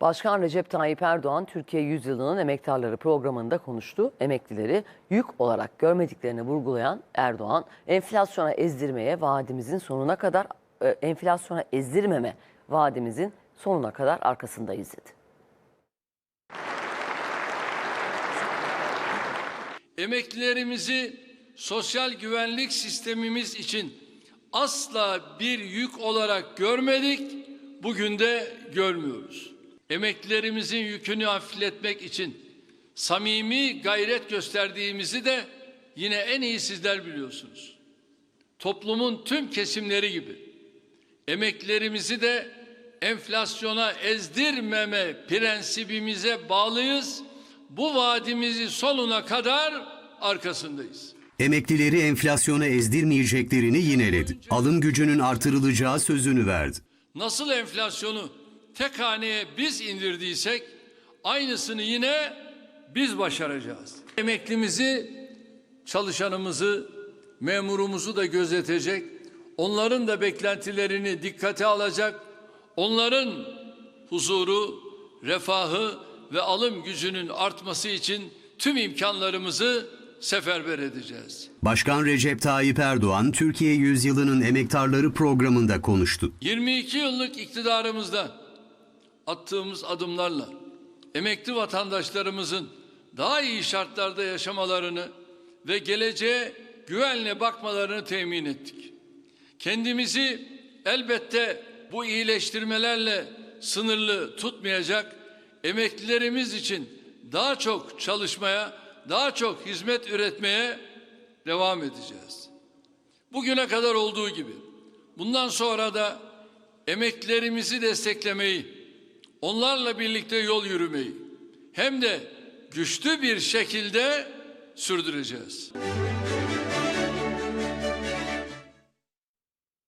Başkan Recep Tayyip Erdoğan Türkiye Yüzyılı'nın emektarları programında konuştu. Emeklileri yük olarak görmediklerini vurgulayan Erdoğan, enflasyona ezdirmeye vaadimizin sonuna kadar e, enflasyona ezdirmeme vaadimizin sonuna kadar arkasındayız dedi. emeklilerimizi sosyal güvenlik sistemimiz için asla bir yük olarak görmedik, bugün de görmüyoruz. Emeklilerimizin yükünü hafifletmek için samimi gayret gösterdiğimizi de yine en iyi sizler biliyorsunuz. Toplumun tüm kesimleri gibi emeklilerimizi de enflasyona ezdirmeme prensibimize bağlıyız. Bu vaadimizi sonuna kadar arkasındayız. Emeklileri enflasyona ezdirmeyeceklerini yineledi. Alım gücünün artırılacağı sözünü verdi. Nasıl enflasyonu tek haneye biz indirdiysek aynısını yine biz başaracağız. Emeklimizi, çalışanımızı, memurumuzu da gözetecek, onların da beklentilerini dikkate alacak, onların huzuru, refahı ve alım gücünün artması için tüm imkanlarımızı seferber edeceğiz. Başkan Recep Tayyip Erdoğan, Türkiye Yüzyılı'nın emektarları programında konuştu. 22 yıllık iktidarımızda attığımız adımlarla emekli vatandaşlarımızın daha iyi şartlarda yaşamalarını ve geleceğe güvenle bakmalarını temin ettik. Kendimizi elbette bu iyileştirmelerle sınırlı tutmayacak, emeklilerimiz için daha çok çalışmaya, daha çok hizmet üretmeye devam edeceğiz. Bugüne kadar olduğu gibi bundan sonra da emeklilerimizi desteklemeyi, onlarla birlikte yol yürümeyi hem de güçlü bir şekilde sürdüreceğiz.